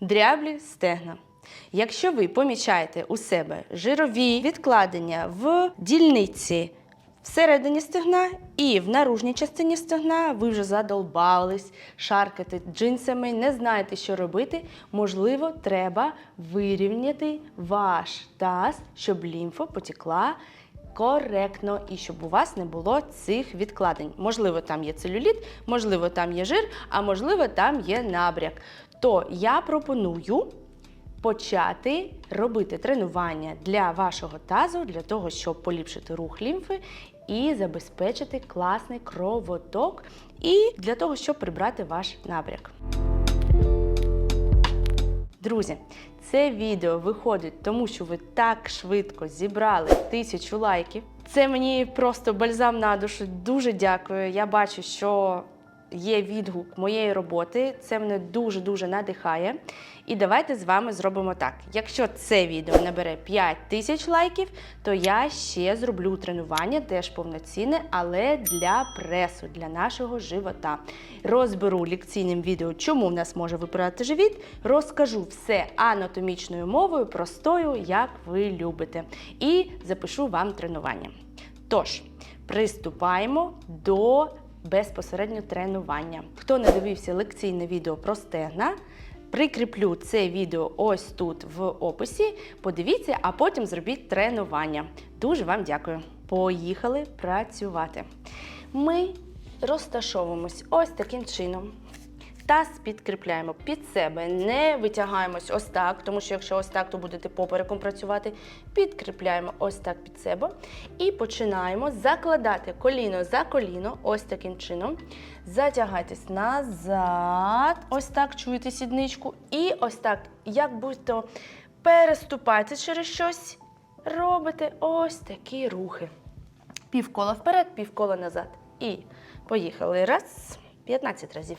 дряблі стегна. Якщо ви помічаєте у себе жирові відкладення в дільниці всередині стегна і в наружній частині стегна, ви вже задолбались шаркати джинсами, не знаєте, що робити, можливо, треба вирівняти ваш таз, щоб лімфа потекла коректно і щоб у вас не було цих відкладень. Можливо, там є целюліт, можливо, там є жир, а можливо, там є набряк. То я пропоную почати робити тренування для вашого тазу, для того, щоб поліпшити рух лімфи і забезпечити класний кровоток, і для того, щоб прибрати ваш набряк. Друзі, це відео виходить тому, що ви так швидко зібрали тисячу лайків. Це мені просто бальзам на душу. Дуже дякую. Я бачу, що є відгук моєї роботи. Це мене дуже-дуже надихає. І давайте з вами зробимо так. Якщо це відео набере 5 тисяч лайків, то я ще зроблю тренування, теж повноцінне, але для пресу, для нашого живота. Розберу лекційним відео, чому в нас може випирати живіт. Розкажу все анатомічною мовою, простою, як ви любите. І запишу вам тренування. Тож, приступаємо до безпосередньо тренування. Хто не дивився лекційне відео про стегна, прикріплю це відео ось тут в описі. Подивіться, а потім зробіть тренування. Дуже вам дякую. Поїхали працювати. Ми розташовуємось ось таким чином. Таз підкріпляємо під себе, не витягаємось ось так, тому що якщо ось так, то будете попереком працювати. Підкріпляємо ось так під себе і починаємо закладати коліно за коліно, ось таким чином. Затягайтесь назад, ось так чуєте сідничку. І ось так, як будь-то переступайте через щось, робите ось такі рухи. Півкола вперед, півкола назад. І поїхали. Раз, 15 разів.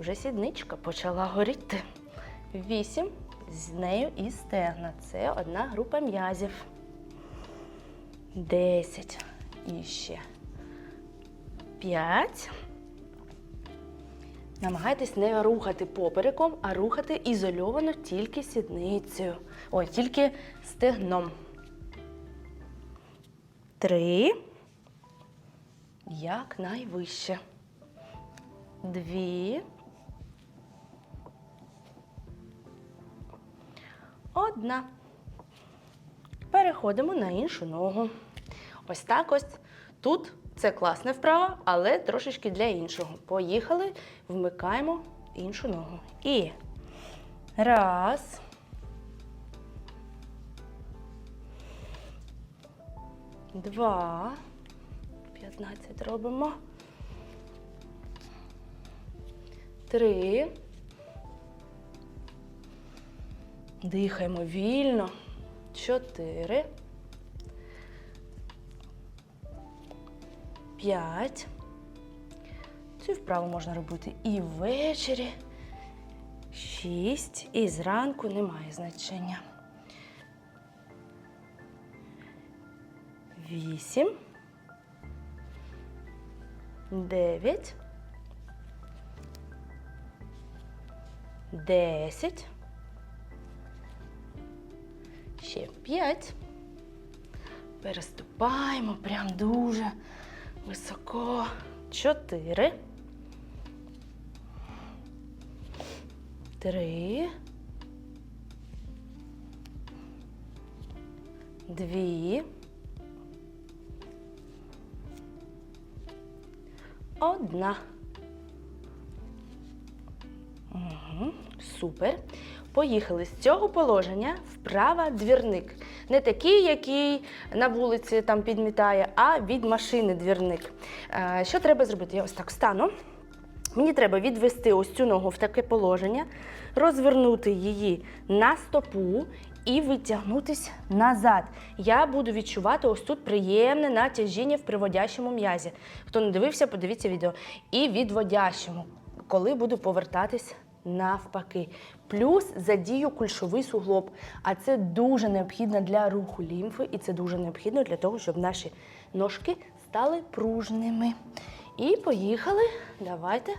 Вже сідничка почала горіти. Вісім. З нею і стегна. Це одна група м'язів. Десять. І ще. П'ять. Намагайтесь не рухати попереком, а рухати ізольовано тільки сідницею. Ой, тільки стегном. Три. Як найвище. Дві. Одна. Переходимо на іншу ногу. Ось так ось. Тут це класна вправа, але трошечки для іншого. Поїхали, вмикаємо іншу ногу. І раз. Два. 15 робимо. Три. Дихаємо вільно. Чотири. П'ять. Цю вправу можна робити і ввечері. Шість. І зранку немає значення. Вісім. Дев'ять. Десять. П'ять. Переступаємо прям дуже високо. Чотири. Три. Дві. Одна. Угу, супер. Поїхали з цього положення вправа двірник. Не такий, який на вулиці там підмітає, а від машини двірник. Е, Що треба зробити? Я ось так встану. Мені треба відвести ось цю ногу в таке положення, розвернути її на стопу і витягнутися назад. Я буду відчувати ось тут приємне натяжіння в приводящому м'язі. Хто не дивився, подивіться відео. І відводящому, коли буду повертатись навпаки. Плюс задію кульшовий суглоб. А це дуже необхідно для руху лімфи, і це дуже необхідно для того, щоб наші ножки стали пружними. І поїхали. Давайте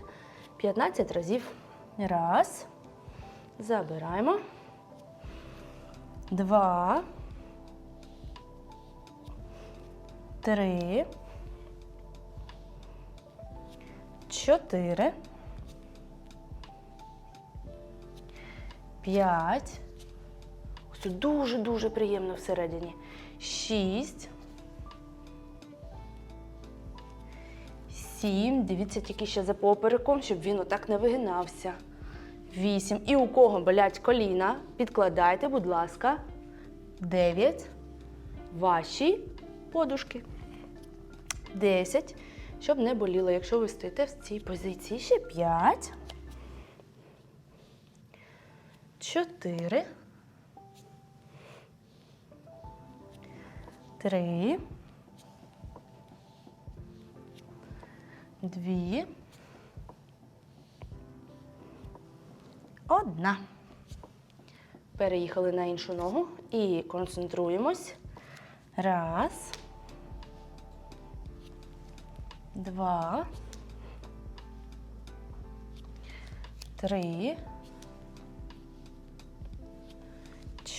15 разів. Раз. Забираємо. Два. Три. Чотири. П'ять. Ось дуже-дуже приємно всередині. Шість. Сім. Дивіться тільки ще за попереком, щоб він отак не вигинався. Вісім. І у кого болять коліна, підкладайте, будь ласка. Дев'ять. Ваші подушки. Десять. Щоб не боліло, якщо ви стоїте в цій позиції. Ще п'ять. Чотири. Три. Дві. Одна. Переїхали на іншу ногу і концентруємось. Раз. Два. Три.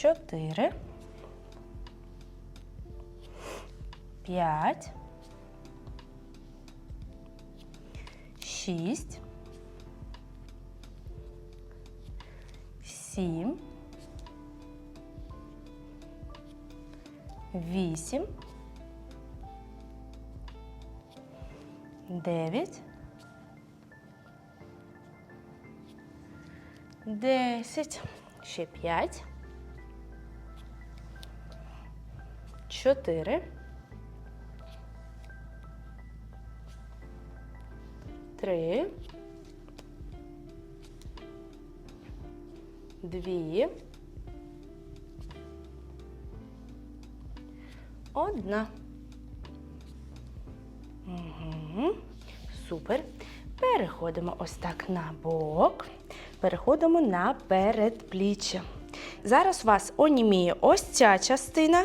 Чотири. П'ять. Шість. Сім. Вісім. Дев'ять. Десять. Ще п'ять. Чотири. Три. Дві. Одна. Угу. Супер. Переходимо ось так на бок. Переходимо на передпліччя. Зараз у вас оніміє ось ця частина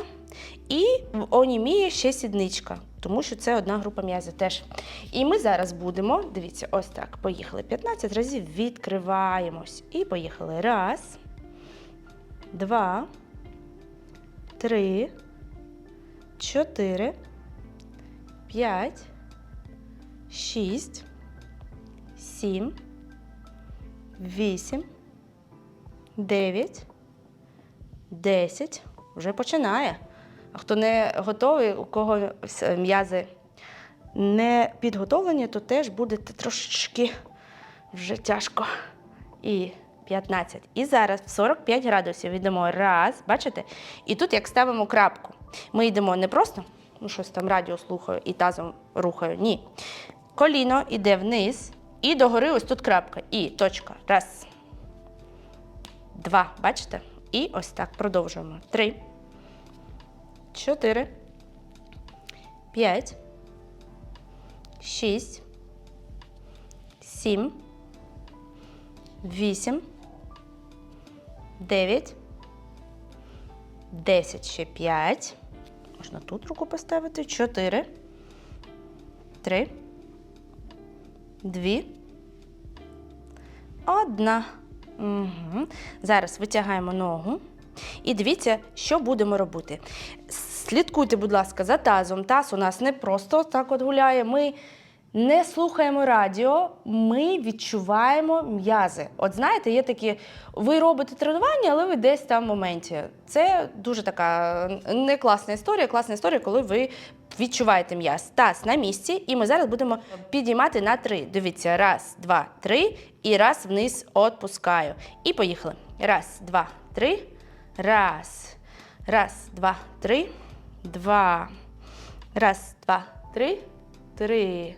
і в оніміє ще сідничка, тому що це одна група м'язів теж. І ми зараз будемо, дивіться, ось так. Поїхали. 15 разів відкриваємось. І поїхали. Раз, два, три, чотири, п'ять, шість, сім, вісім, дев'ять, десять. Вже починає. Хто не готовий, у кого м'язи не підготовлені, то теж будете трошечки вже тяжко. І 15. І зараз в 45 градусів йдемо раз, бачите? І тут як ставимо крапку. Ми йдемо не просто, ну щось там радіо слухаю і тазом рухаю. Ні. Коліно йде вниз, і догори ось тут крапка. І точка. Раз. Два. Бачите? І ось так продовжуємо. Три. Чотири. П'ять. Шість. Сім. Вісім. Дев'ять. Десять. Ще п'ять. Можна тут руку поставити. Чотири. Три. Дві. Одна. Угу. Зараз витягаємо ногу. І дивіться, що будемо робити. Слідкуйте, будь ласка, за тазом. Таз у нас не просто так от гуляє. Ми не слухаємо радіо, ми відчуваємо м'язи. От знаєте, є такі, ви робите тренування, але ви десь там в моменті. Це дуже така не класна історія. Класна історія, коли ви відчуваєте м'яз. Таз на місці, і ми зараз будемо підіймати на три. Дивіться, раз, два, три, і раз вниз відпускаю. І поїхали. Раз, два, три. Раз. Раз, два, три. Два. Раз, два, три. Три.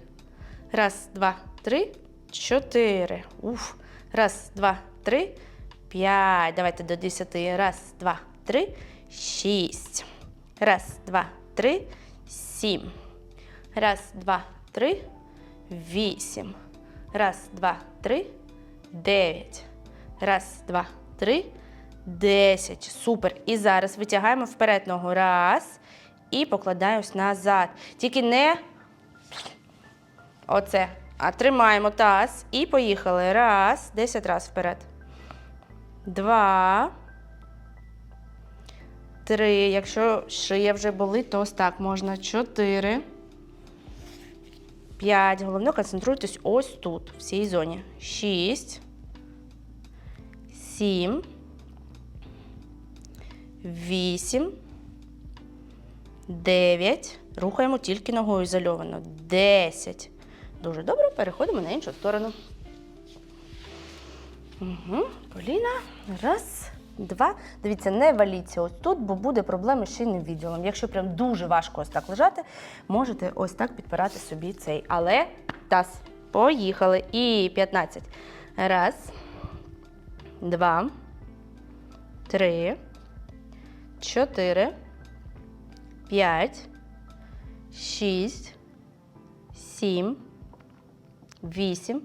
Раз, два, три. чотири. Уф. Раз, два, три, п'ять. Давайте до десяти. Раз, два, три, шість. Раз, два, три, сім. Раз, два, три, вісім. Раз, два, три, дев'ять. Раз, два, три, десять. Супер. І зараз витягаємо вперед ногу. Раз. І покладаємось назад. Тільки не оце. А тримаємо таз і поїхали. Раз. Десять раз вперед. Два. Три. Якщо шия вже болить, то ось так можна. Чотири. П'ять. Головне, концентруйтесь ось тут, в цій зоні. Шість. Сім. Вісім. Дев'ять. Рухаємо тільки ногою ізольовано. Десять. Дуже добре. Переходимо на іншу сторону. Угу. Коліна. Раз, два. Дивіться, не валіться ось тут, бо буде проблема з шийним відділом. Якщо прям дуже важко ось так лежати, можете ось так підпирати собі цей. Але таз. Поїхали. І 15. Раз, два, три, чотири, п'ять, шість, сім, вісім,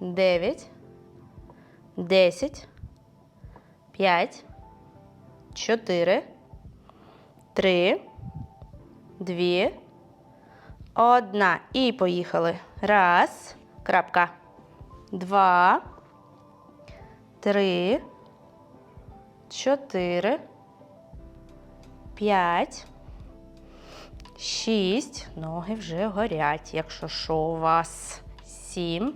дев'ять, десять, п'ять, чотири, три, дві, одна. І поїхали. Раз, крапка. Два, три, чотири, п'ять, шість. Ноги вже горять, якщо що у вас. Сім,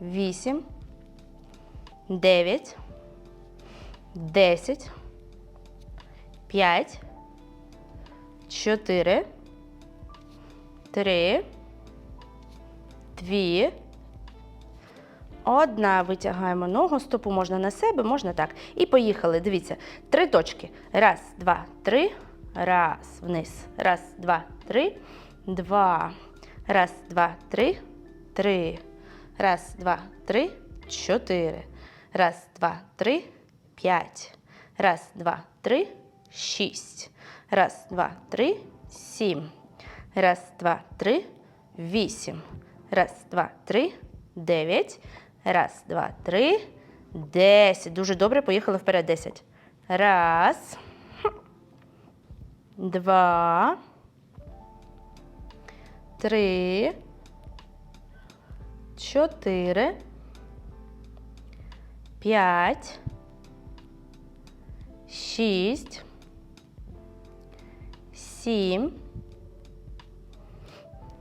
вісім, дев'ять, десять, п'ять, чотири, три, дві. Одна витягаємо ногу, стопу можна на себе, можна так. І поїхали. Дивіться, три точки. Раз, два, три. Раз, вниз. Раз, два, три. Два. Раз, два, три. Три. Раз, два, три. Чотири. Раз, два, три. П'ять. Раз, два, три. Шість. Раз, два, три. Сім. Раз, два, три. Вісім. Раз, два, три. Дев'ять. Раз, два, три. Десять. Дуже добре. Поїхали вперед. Десять. Раз. Два. Три. Чотири. П'ять. Шість. Сім.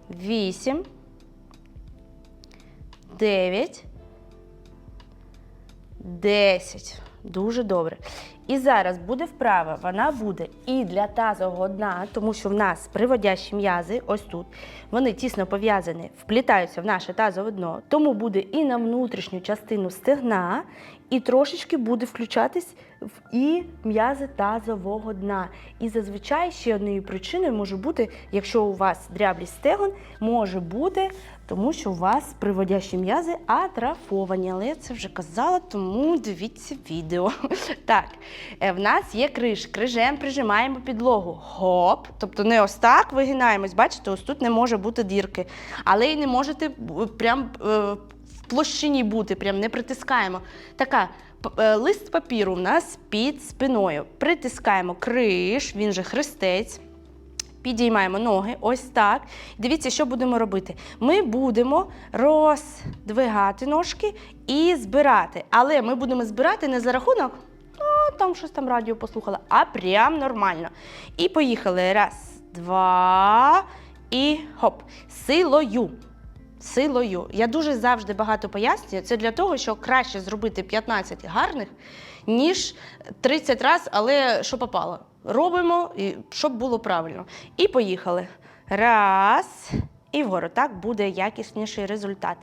Вісім. Дев'ять. Десять. Дуже добре. І зараз буде вправа. Вона буде і для тазового дна, тому що в нас приводящі м'язи, ось тут, вони тісно пов'язані, вплітаються в наше тазове дно. Тому буде і на внутрішню частину стегна, і трошечки буде включатись в і м'язи тазового дна. І зазвичай ще однією причиною може бути, якщо у вас дряблість стегон, може бути, тому що у вас приводящі м'язи атрофовані. Але я це вже казала, тому дивіться відео. Так, в нас є криш. Крижем прижимаємо підлогу. Гоп. Тобто не ось так вигинаємось. Бачите, ось тут не може бути дірки. Але й не можете прям е, в площині бути, прям не притискаємо. Така е, лист папіру в нас під спиною. Притискаємо криш, він же хрестець. Підіймаємо ноги, ось так. Дивіться, що будемо робити. Ми будемо роздвигати ножки і збирати. Але ми будемо збирати не за рахунок, там щось там радіо послухала, а прям нормально. І поїхали. Раз, два і хоп. Силою. Силою. Я дуже завжди багато пояснюю. Це для того, щоб краще зробити 15 гарних, ніж 30 разів, але що попало. Робимо, щоб було правильно. І поїхали. Раз. І вгору. Так буде якісніший результат.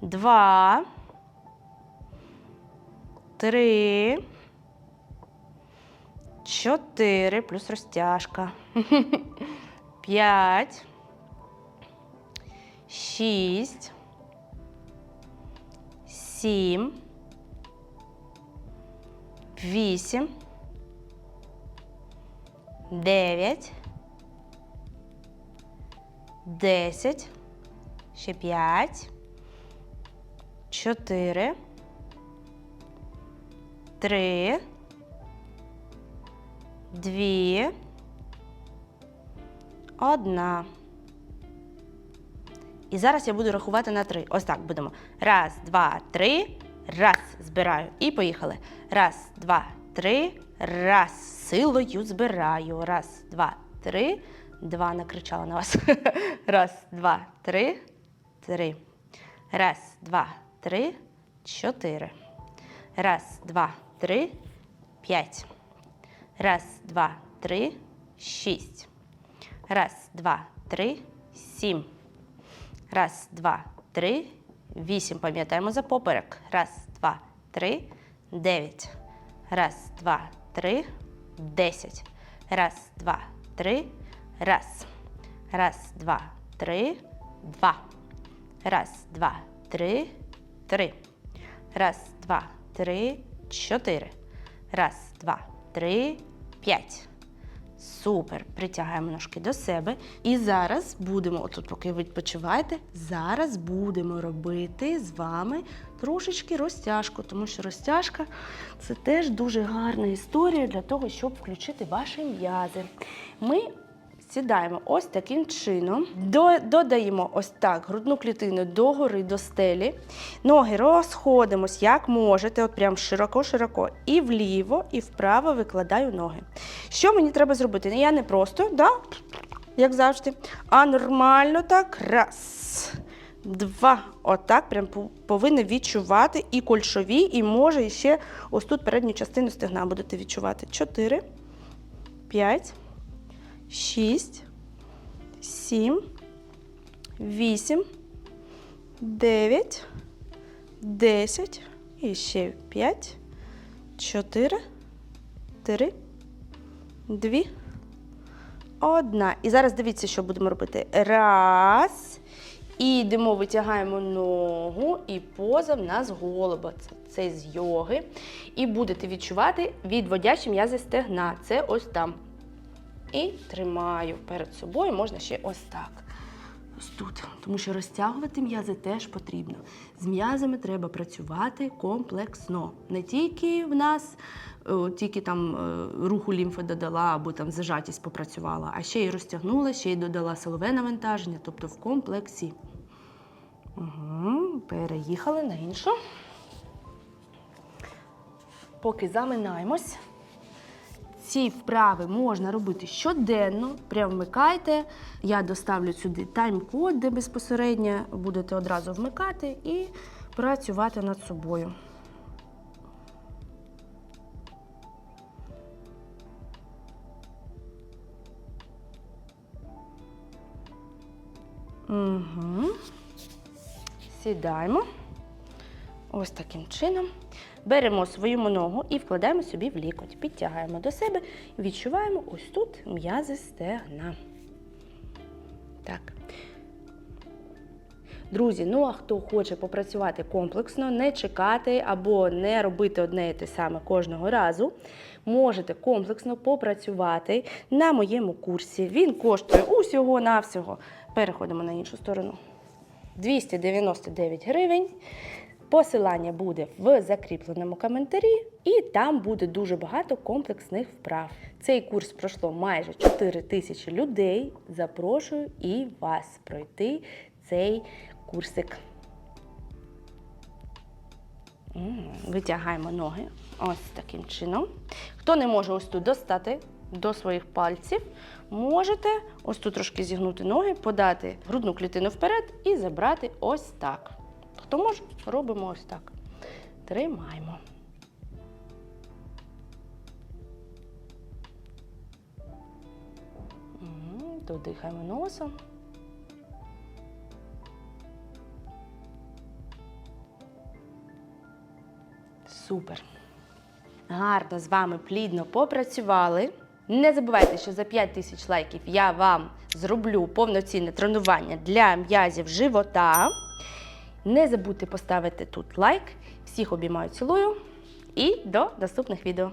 Два. Три. Чотири. Плюс розтяжка. П'ять. Шість. сім, вісім, дев'ять, десять, ще п'ять, чотири, три, дві, одна. І зараз я буду рахувати на три. Ось так будемо. Раз, два, три. Раз. Збираю. І поїхали. Раз, два, три. Раз. Силою збираю. Раз, два, три. Два накричала на вас. Раз, два, три. Три. Раз, два, три. Чотири. Раз, два, три. П'ять. Раз, два, три. Шість. Раз, два, три. Сім. Раз, два, три, вісім. Пам'ятаємо за поперек. Раз, два, три, дев'ять. Раз, два, три, десять. Раз, два, три, раз. Раз, два, три, два. Раз, два, три, три. Раз, два, три, чотири. Раз, два, три, п'ять. Супер. Притягаємо ножки до себе. І зараз будемо, отут, поки відпочиваєте, зараз будемо робити з вами трошечки розтяжку, тому що розтяжка це теж дуже гарна історія для того, щоб включити ваші м'язи. Ми сідаємо ось таким чином, додаємо ось так грудну клітину догори до стелі. Ноги розходимось, як можете, от прям широко-широко. І вліво, і вправо викладаю ноги. Що мені треба зробити? Я не просто, да? як завжди, а нормально так. Раз, два. Отак прям пов- відчувати і кольшові, і може ще ось тут передню частину стегна будете відчувати. Чотири, п'ять. 6, 7, 8, 9, 10 і ще 5, 4, 3, 2, 1. І зараз дивіться, що будемо робити. Раз. І йдемо, витягаємо ногу, і поза в нас голуба. Це, це з йоги. І будете відчувати відводячі м'язи стегна. Це ось там. І тримаю перед собою, можна ще ось так. Ось тут. Тому що розтягувати м'язи теж потрібно. З м'язами треба працювати комплексно. Не тільки в нас, е, тільки там е, руху лімфи додала або там зажатість попрацювала, а ще й розтягнула, ще й додала силове навантаження, тобто в комплексі. Угу, переїхали на іншу. Поки заминаємось. Ці вправи можна робити щоденно, прям вмикайте. Я доставлю сюди тайм-код, де безпосередньо будете одразу вмикати і працювати над собою. Угу. Сідаємо. Ось таким чином. Беремо свою ногу і вкладаємо собі в лікоть. Підтягаємо до себе і відчуваємо ось тут м'язи стегна. Так. Друзі, ну а хто хоче попрацювати комплексно, не чекати або не робити одне і те саме кожного разу, можете комплексно попрацювати на моєму курсі. Він коштує усього-навсього. Переходимо на іншу сторону. 299 гривень. Посилання буде в закріпленому коментарі, і там буде дуже багато комплексних вправ. Цей курс пройшло майже 4 тисячі людей. Запрошую і вас пройти цей курсик. Витягаємо ноги ось таким чином. Хто не може ось тут достати до своїх пальців, можете ось тут трошки зігнути ноги, подати грудну клітину вперед і забрати ось так. Хто може, робимо ось так. Тримаємо. Додихаємо носом. Супер. Гарно з вами плідно попрацювали. Не забувайте, що за 5 тисяч лайків я вам зроблю повноцінне тренування для м'язів живота. Не забудьте поставити тут лайк. Всіх обіймаю, цілую і до наступних відео.